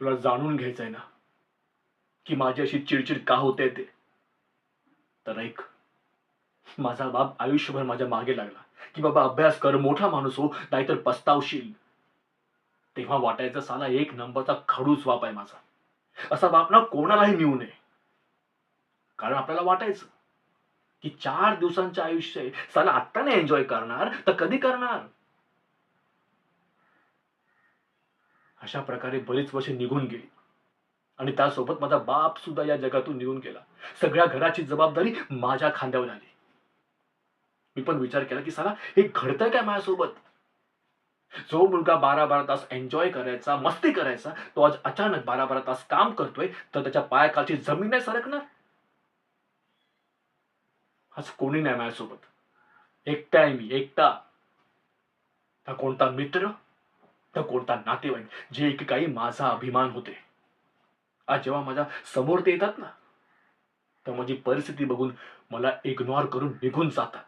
तुला जाणून घ्यायचंय ना की माझी अशी चिडचिड का होते ते? तर ऐक माझा बाप आयुष्यभर माझ्या मागे लागला की बाबा अभ्यास कर मोठा माणूस हो नाहीतर पस्तावशील. तेव्हा वाटायचा साला एक नंबरचा खडूच बाप आहे माझा. असा बाप ना कोणालाही मिळू नये. कारण आपल्याला वाटायचं की चार दिवसांचं आयुष्य आहे साला आत्ता नाही एन्जॉय करणार तर कधी करणार? अशा प्रकारे बरीच वर्ष निघून गेली. आणि त्यासोबत माझा बाप सुद्धा या जगातून निघून गेला. सगळ्या घराची जबाबदारी माझ्या खांद्यावर आली. मी पण विचार केला की सारा हे घडतंय काय माझ्यासोबत? जो मुलगा बारा बारा तास एन्जॉय करायचा मस्ती करायचा तो आज अचानक बारा बारा तास काम करतोय तर त्याच्या पायाखालची जमीन नाही सरकणार? आज कोणी नाही माझ्यासोबत. एकटा आहे मी एकटा. कोणता मित्र? रक्त कोणता नातेवाईक जे एकेकाळी काही माझा अभिमान होते. आज जेव्हा माझ्यासमोर ते येतात ना तर माझी परिस्थिती बघून मला इग्नोर करून निघून जातात.